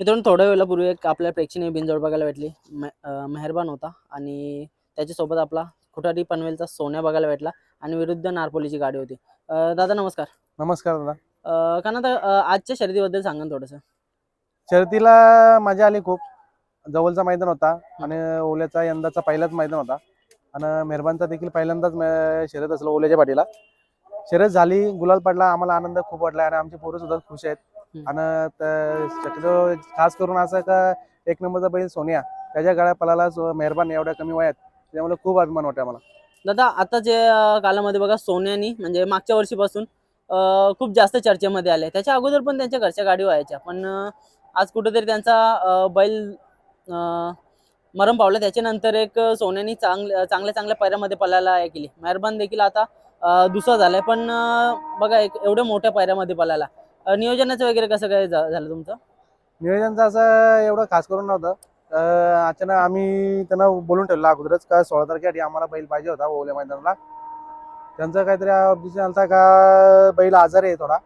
मित्रांनो थोड्या वेळापूर्वी एक आपल्या प्रेक्षणीय बिनजोड बघायला भेटली. मेहरबान होता आणि त्याच्यासोबत आपला खुटारी पनवेलचा सोन्या बघायला भेटला आणि विरुद्ध नारपोलीची गाडी होती. अं, दादा नमस्कार. नमस्कार दादा. अं, का ना तर, अं, आजच्या शर्यतीबद्दल सांगा ना थोडंसं. शर्यतीला मजा आली खूप. जवळचा मैदान होता आणि ओल्याचा यंदाचा पहिलाच मैदान होता. आणि मेहरबानचा देखील पहिल्यांदाच मै- शर्यत असलं ओल्याच्या पाठीला. शर्यत झाली गुलाल पडला आम्हाला आनंद खूप वाटला आणि आमची पोरं सुद्धा खुश आहेत. आणि त- शक्यतो खास करून असं का एक नंबरचा बैल सोनिया त्याच्या गाड्या पलाला मेहरबान एवढ्या कमी वयात. त्यामुळे खूप अभिमान वाटतो आम्हाला. दादा आताच्या कालामध्ये बघा सोन्यानी म्हणजे मागच्या वर्षीपासून खूप जास्त चर्चेमध्ये आले. त्याच्या अगोदर पण त्यांच्या घरच्या गाडी व्हायच्या पण आज कुठेतरी त्यांचा बैल मरण पावला. त्याच्यानंतर एक सोन्यानी चांगल्या चांगल्या चांगल्या पायऱ्यामध्ये पळायला हे केली. मेहरबान देखील आता दुसरा झालाय पण बघा एक एवढ्या मोठ्या पायऱ्यामध्ये पळायला नियोजनाचं वगैरे कसं काय झा- झालं तुमचं? नियोजनचं असं एवढं खास करून नव्हतं. अं, अचानक आम्ही त्यांना बोलून ठेवलं अगोदरच का सोळा तारखेसाठी आम्हाला बैल पाहिजे होता ओल्या मैदानाला. त्यांचं काहीतरी ऑब्जेक्शन आलता का बैल आजारी आहे थोडा.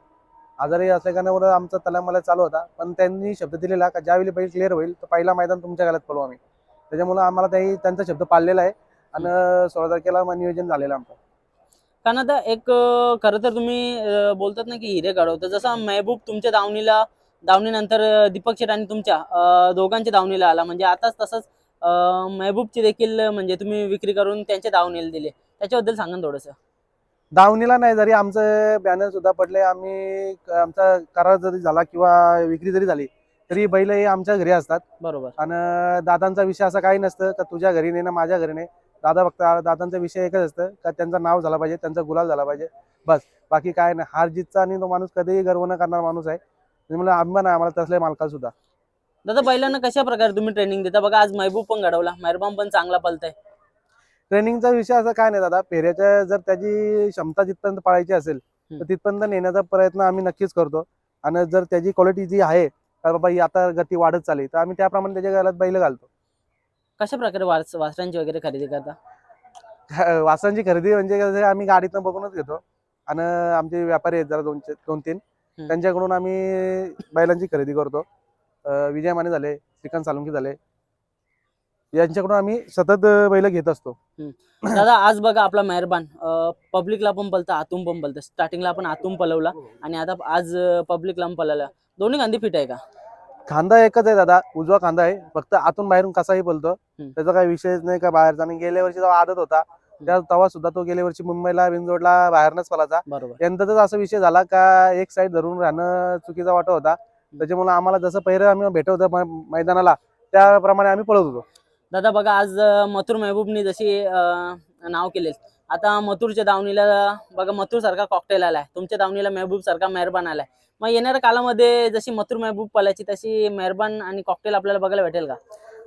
आजारी असल्या कारणामुळे आमचा तलामला चालू होता. पण त्यांनी शब्द दिलेला का ज्यावेळी बैल क्लिअर होईल तर पहिला मैदान तुमच्या घरात पळू आम्ही. त्याच्यामुळे आम्हाला त्याही त्यांचा शब्द पाळलेला आहे. आणि सोळा तारखेला मग नियोजन झालेलं आमचं. कारण आता एक खरं तर तुम्ही बोलतात ना की हिरे घडवतं जसं महबूब तुमच्या दावणीला दावणीनंतर दीपक शेट आणि तुमच्या दोघांच्या दावणीला आला. म्हणजे आताच तसंच महबूबची देखील म्हणजे तुम्ही विक्री करून त्यांच्या दावणीला दिले. त्याच्याबद्दल सांगा थोडंसं. दावणीला नाही जरी आमचं बॅनर सुद्धा पडले आम्ही आमचा करार जरी झाला किंवा विक्री जरी झाली तरी बैल हे आमच्या घरी असतात. बरोबर. आणि दादांचा विषय असा काही नसतं का तुझ्या घरी नाही ना माझ्या घरी नाही. दादा फक्त दादांचा विषय एकच असतं का त्यांचं नाव झाला पाहिजे त्यांचा गुलाल झाला पाहिजे. बस बाकी काय नाही. हार जीतचा आणि तो माणूस कधीही गर्व न करणारा माणूस आहे. त्यामुळे अभिमान आहे आम्हाला तसल्या मालकाला सुद्धा. दादा बैलांना कशा प्रकारे तुम्ही ट्रेनिंग देता? बघा आज महबूब पण घडवला. मेहरबान पण चांगला पलतय ट्रेनिंगचा विषय असा काय नाही दादा. पेऱ्याच्या जर त्याची क्षमता जिथपर्यंत पाळायची असेल तर. तिथपर्यंत नेण्याचा प्रयत्न आम्ही नक्कीच करतो. आणि जर त्याची क्वालिटी जी आहे का बाबा ही आता गती वाढत चालली तर आम्ही त्याप्रमाणे त्याच्या गालात बैल घालतो. कशा प्रकारे वास वासरांची वगैरे खरेदी करता? वासांची खरेदी म्हणजे कसं आहे, आम्ही गाडीतनं बघूनच घेतो. आणि आमचे व्यापारी आहेत जरा दोन दोन तीन. हम्म. त्यांच्याकडून आम्ही बैलांची खरेदी करतो. अं, विजय माने झाले श्रीकांत सालुंकी झाले. यांच्याकडून आम्ही सतत अं, बैल घेत असतो. दादा आज बघा आपला मेहरबान पब्लिकला पण पलतं आतून पण पलतं. स्टार्टिंगला आपण आतून पलवला. आणि आता आज पब्लिकला पण पलवला दोन्ही गांधी फिट आहे का? खांदा एकच आहे दादा उजवा खांदा आहे. फक्त आतून बाहेरून कसाही बोलतो. त्याचा काही विषयच नाही का बाहेरचा. आणि गेल्या वर्षी जेव्हा आदत होता त्या तेव्हा सुद्धा तो गेल्या वर्षी मुंबईला बिनजोडला बाहेरनच पलाचा बरोबर. यंदाचाच असा विषय झाला का एक साईड धरून राहणं चुकीचा वाटत होता. त्याच्यामुळे आम्हाला जसं पहिलं आम्ही भेटत होतं मै- मैदानाला त्याप्रमाणे आम्ही पळत होतो. दादा बघा आज मथुर महबूबनी जशी नाव केले आता मथुरच्या दावणीला बघा मथुर सारखा कॉकटेल आलाय. तुमच्या दावणीला महबूब सारखा मेहरबान आलाय. मग येणाऱ्या कालामध्ये जशी मथुर महबूब पलायची तशी मेहरबान आणि कॉकटेल आपल्याला बघायला भेटेल का?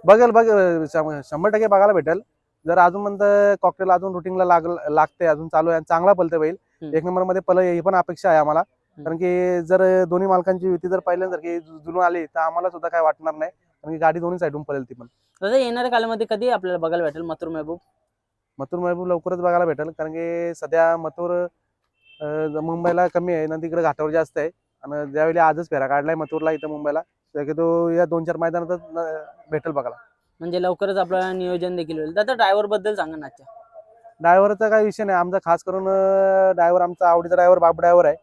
बघेल बघ शं- शंभर टक्के बघायला भेटेल. जर अजून म्हणतं कॉकटेल अजून रुटीनला लाग लागते अजून चालू आहे आणि चांगला पलते बैल. एक नंबरमध्ये पल ही पण अपेक्षा आहे आम्हाला. कारण की जर दोन्ही मालकांची युती जर पहिल्यासारखी जु- जुळून आली तर आम्हाला सुद्धा काय वाटणार नाही. कारण की गाडी दोन्ही साईडून पळेल ती पण. येणाऱ्या कालामध्ये कधी आपल्याला बघायला भेटेल मथुर महबूब? मथुर महबूब लवकरच बघायला भेटेल. कारण की सध्या मथुर मुंबईला कमी आहे. ना तिकडे घाटावर जास्त आहे. आणि ज्यावेळी आजच फेरा काढलाय मथुरला इथं मुंबईला शक्यतो या दोन चार मैदानातच भेटेल बघायला. म्हणजे लवकरच आपलं नियोजन देखील होईल. दादा ड्रायव्हरबद्दल सांगा ना आजच्या. ड्रायव्हरचा काही विषय नाही. आमचा खास करून ड्रायव्हर आमचा आवडीचा ड्रायव्हर बाप ड्रायव्हर आहे.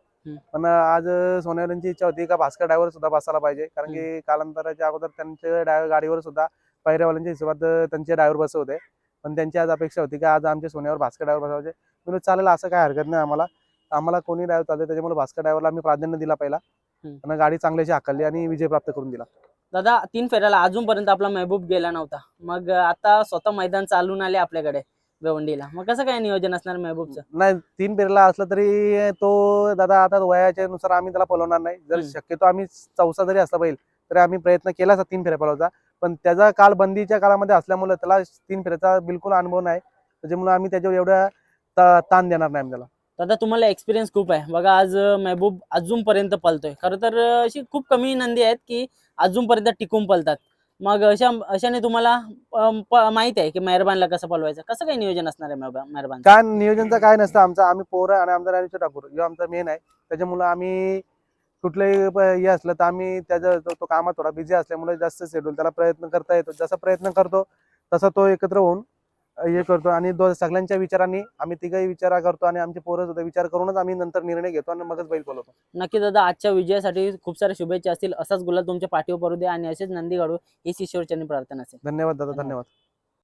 पण आज सोनेवाल्यांची इच्छा होती का भास्कर ड्रायव्हर सुद्धा बसायला पाहिजे. कारण की कालांतराच्या अगोदर त्यांच्या गाडीवर सुद्धा पहिऱ्यावाल्यांच्या हिशोबात त्यांचे ड्रायव्हर बसवते पण त्यांची आज अपेक्षा होती की आज आमच्या सोन्यावर भास्कर ड्रायव्हर बसवायचे. म्हणून चालेल असं काय हरकत नाही आम्हाला. आम्हाला कोणी ड्रायव्हर चालते त्याच्यामुळे भास्कर ड्रायव्हरला आम्ही प्राधान्य दिला पहिला. आणि गाडी चांगल्याची हाकलली आणि विजय प्राप्त करून दिला. दादा तीन फेऱ्याला अजूनपर्यंत आपला महबूब गेला नव्हता. मग आता स्वतः मैदान चालून आले आपल्याकडे भिवंडीला. मग कसं काय नियोजन असणार महबूबचं? नाही तीन पेरला असला तरी तो दादा आता वयाच्या नुसार आम्ही त्याला पळवणार नाही. जर. शक्यतो आम्ही चौसा जरी असला पाहिजे तरी आम्ही प्रयत्न केला तीन फेऱ्या पळवायचा पण त्याचा काल बंदीच्या काळामध्ये असल्यामुळे त्याला तीन फेऱ्याचा बिलकुल अनुभव नाही. त्याच्यामुळे आम्ही त्याच्यावर एवढ्या ता- ताण देणार नाही आम्ही त्याला. दादा तुम्हाला एक्सपिरियन्स खूप आहे. बघा आज महबूब अजूनपर्यंत पलतोय खरं तर अशी खूप कमी नंदी आहेत की अजूनपर्यंत टिकून पलतात मग अशा अशाने तुम्हाला माहीत आहे की मेहरबानला कसं पलवायचं कसं काय नियोजन असणार आहे मेहरबान मेहरबान काय नियोजनचं काय नसतं आमचं. आम्ही पोरं आणि आमचा राजेश्वर ठाकूर जो आमचा मेन आहे. त्याच्यामुळे आम्ही कुठलंही हे असलं तर आम्ही त्याच्या तो कामात थोडा बिझी असल्यामुळे जास्त शेड्यूल त्याला प्रयत्न करता येतो. जसा प्रयत्न करतो तसा तो एकत्र होऊन हे करतो. आणि दो सगळ्यांच्या विचारांनी आम्ही तिघही विचार करतो आणि आमचे पोरं सुद्धा विचार करूनच आम्ही नंतर निर्णय घेतो आणि मगच बैल बोलवतो नक्की दादा आजच्या विजयासाठी खूप साऱ्या शुभेच्छा असतील. असाच गुलाल तुमच्या पाठीवर पडू द्या आणि असेच नंदी घडू ही ईश्वरचरणी प्रार्थना असेल. धन्यवाद दादा. धन्यवाद.